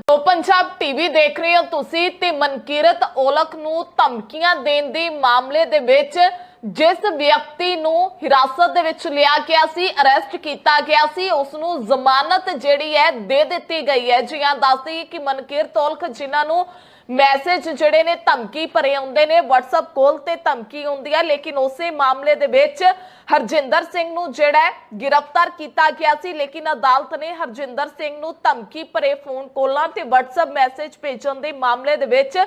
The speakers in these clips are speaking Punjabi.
ਤੋ ਪੰਜਾਬ ਟੀਵੀ ਦੇਖ ਰਹੇ ਹੋ ਤੁਸੀਂ ਤੇ ਮਨਕੀਰਤ ਔਲਖ ਨੂੰ ਧਮਕੀਆਂ ਦੇਣ ਦੇ ਮਾਮਲੇ ਦੇ ਵਿੱਚ ਜਿਸ ਵਿਅਕਤੀ ਨੂੰ ਹਿਰਾਸਤ ਦੇ ਵਿੱਚ ਲਿਆ ਗਿਆ ਸੀ, ਅਰੈਸਟ ਕੀਤਾ ਗਿਆ ਸੀ ਉਸ ਨੂੰ ਜ਼ਮਾਨਤ ਜਿਹੜੀ ਹੈ ਦੇ ਦਿੱਤੀ ਗਈ ਹੈ। ਜੀ ਹਾਂ ਦੱਸਦੀ ਕਿ ਮਨਕੀਰਤ ਔਲਖ ਜਿਨ੍ਹਾਂ ਨੂੰ ਮੈਸੇਜ ਜਿਹੜੇ ਨੇ ਧਮਕੀ ਭਰੇ ਆਉਂਦੇ ਨੇ, WhatsApp ਕਾਲ ਤੇ ਧਮਕੀ ਹੁੰਦੀ ਹੈ, ਲੇਕਿਨ ਉਸੇ ਮਾਮਲੇ ਦੇ ਵਿੱਚ ਹਰਜਿੰਦਰ ਸਿੰਘ ਨੂੰ ਜਿਹੜਾ ਗ੍ਰਿਫਤਾਰ ਕੀਤਾ ਗਿਆ ਸੀ, ਲੇਕਿਨ ਅਦਾਲਤ ਨੇ ਹਰਜਿੰਦਰ ਸਿੰਘ ਨੂੰ ਧਮਕੀ ਭਰੇ ਫੋਨ ਕਾਲਾਂ ਤੇ WhatsApp ਮੈਸੇਜ ਭੇਜਣ ਦੇ ਮਾਮਲੇ ਦੇ ਵਿੱਚ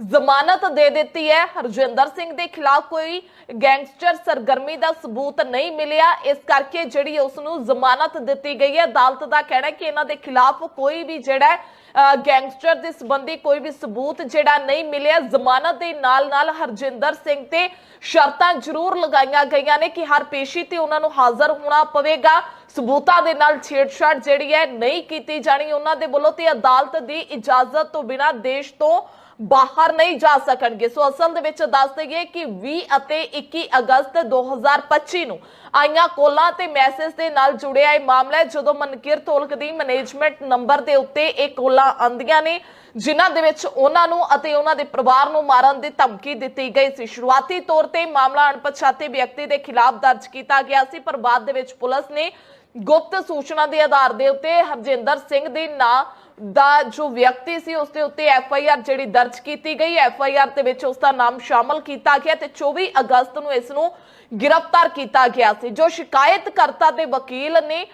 ਜ਼ਮਾਨਤ ਦੇ ਦਿੱਤੀ ਹੈ। ਹਰਜਿੰਦਰ ਸਿੰਘ ਦੇ ਖਿਲਾਫ ਕੋਈ ਗੈਂਗਸਟਰ ਸਰਗਰਮੀ ਦਾ ਸਬੂਤ ਨਹੀਂ ਮਿਲਿਆ। ਇਸ ਕਰਕੇ ਜਿਹੜੀ ਉਸ ਨੂੰ ਜ਼ਮਾਨਤ ਦਿੱਤੀ ਗਈ ਹੈ, ਅਦਾਲਤ ਦਾ ਕਹਿਣਾ ਕਿ ਇਹਨਾਂ ਦੇ ਖਿਲਾਫ ਕੋਈ ਵੀ ਜਿਹੜਾ ਅਹ ਗੈਂਗਸਟਰ ਦੇ ਸੰਬੰਧੀ ਕੋਈ ਵੀ ਸਬੂਤ ਜਿਹੜਾ ਨਹੀਂ ਮਿਲਿਆ। ਜ਼ਮਾਨਤ ਦੇ ਨਾਲ ਨਾਲ ਹਰਜਿੰਦਰ ਸਿੰਘ ਤੇ ਸ਼ਰਤਾਂ ਜ਼ਰੂਰ ਲਗਾਈਆਂ ਗਈਆਂ ਨੇ ਕਿ ਹਰ ਪੇਸ਼ੀ ਤੇ ਉਹਨਾਂ ਨੂੰ ਹਾਜ਼ਰ ਹੋਣਾ ਪਵੇਗਾ। ਸਬੂਤਾਂ ਦੇ ਨਾਲ ਛੇੜਛਾੜ ਜਿਹੜੀ ਹੈ ਨਹੀਂ ਕੀਤੀ ਜਾਣੀ। ਉਹਨਾਂ ਦੇ ਵੱਲੋਂ ਤੇ ਅਦਾਲਤ ਦੀ ਇਜਾਜ਼ਤ ਤੋਂ ਬਿਨਾਂ ਦੇਸ਼ ਤੋਂ ਬਾਹਰ ਨਹੀਂ ਜਾ ਸਕਣਗੇ। ਸੋ ਅਸਲ ਦੇ ਵਿੱਚ ਦੱਸ ਦਈਏ ਕਿ 20 ਅਤੇ 21 ਅਗਸਤ 2025 ਨੂੰ ਆਈਆਂ ਕੋਲਾਂ ਤੇ ਮੈਸੇਜ ਦੇ ਨਾਲ ਜੁੜਿਆ ਇਹ ਮਾਮਲਾ ਹੈ। ਜਦੋਂ ਮਨਕੀਰ ਤੋਲਕ ਦੀ ਮੈਨੇਜਮੈਂਟ ਨੰਬਰ ਦੇ ਉੱਤੇ ਇਹ ਕੋਲਾਂ ਆਂਦੀਆਂ ਨੇ ਜਿਨ੍ਹਾਂ ਦੇ ਵਿੱਚ ਉਹਨਾਂ ਨੂੰ ਅਤੇ ਉਹਨਾਂ ਦੇ ਪਰਿਵਾਰ ਨੂੰ ਮਾਰਨ ਦੀ ਧਮਕੀ ਦਿੱਤੀ ਗਈ ਸੀ। ਸ਼ੁਰੂਆਤੀ ਤੌਰ ਤੇ ਮਾਮਲਾ ਅਣਪਛਾਤੇ ਵਿਅਕਤੀ ਦੇ ਖਿਲਾਫ ਦਰਜ ਕੀਤਾ ਗਿਆ ਸੀ, ਪਰ ਬਾਅਦ ਦੇ ਵਿੱਚ ਪੁਲਿਸ ਨੇ ਗੁਪਤ ਸੂਚਨਾ ਦੇ ਆਧਾਰ ਦੇ ਉੱਤੇ ਹਰਜਿੰਦਰ ਸਿੰਘ ਦੇ ਨਾਂ ਦਾ ਜੋ ਵਿਅਕਤੀ ਸੀ, ਉਸ ਦੇ ਉੱਤੇ ਐਫ ਆਈ ਆਰ ਜਿਹੜੀ ਦਰਜ ਕੀਤੀ ਗਈ ਐਫ ਆਈ ਆਰ ਦੇ ਵਿੱਚ ਉਸ ਦਾ ਨਾਮ ਸ਼ਾਮਲ ਕੀਤਾ ਗਿਆ ਤੇ 24 ਅਗਸਤ ਨੂੰ ਇਸ ਨੂੰ ਗ੍ਰਿਫਤਾਰ ਕੀਤਾ ਗਿਆ ਸੀ। ਜੋ ਸ਼ਿਕਾਇਤਕਰਤਾ ਦੇ ਵਕੀਲ ਨੇ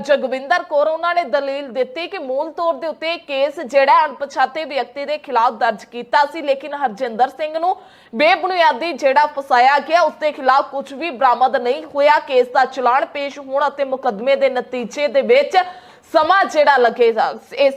ਜਗਵਿੰਦਰ ਕੌਰ, ਉਹਨਾਂ ਨੇ ਦਲੀਲ ਦਿੱਤੀ ਕਿ ਮੂਲ ਤੌਰ ਦੇ ਉੱਤੇ ਕੇਸ ਜਿਹੜਾ ਅਣਪਛਾਤੇ ਵਿਅਕਤੀ ਦੇ ਖਿਲਾਫ ਦਰਜ ਕੀਤਾ ਸੀ, ਲੇਕਿਨ ਹਰਜਿੰਦਰ ਸਿੰਘ ਨੂੰ ਬੇਬੁਨਿਆਦੀ ਜਿਹੜਾ ਫਸਾਇਆ ਗਿਆ, ਉਸ ਦੇ ਖਿਲਾਫ ਕੁਝ ਵੀ ਬਰਾਮਦ ਨਹੀਂ ਹੋਇਆ। ਕੇਸ ਦਾ ਚਲਾਨ ਪੇਸ਼ ਹੋਣ ਅਤੇ ਮੁਕੱਦਮੇ ਦੇ ਨਤੀਜੇ ਦੇ ਵਿੱਚ ਸਮਾਂ ਜਿਹੜਾ ਲੱਗੇਗਾ, ਇਸ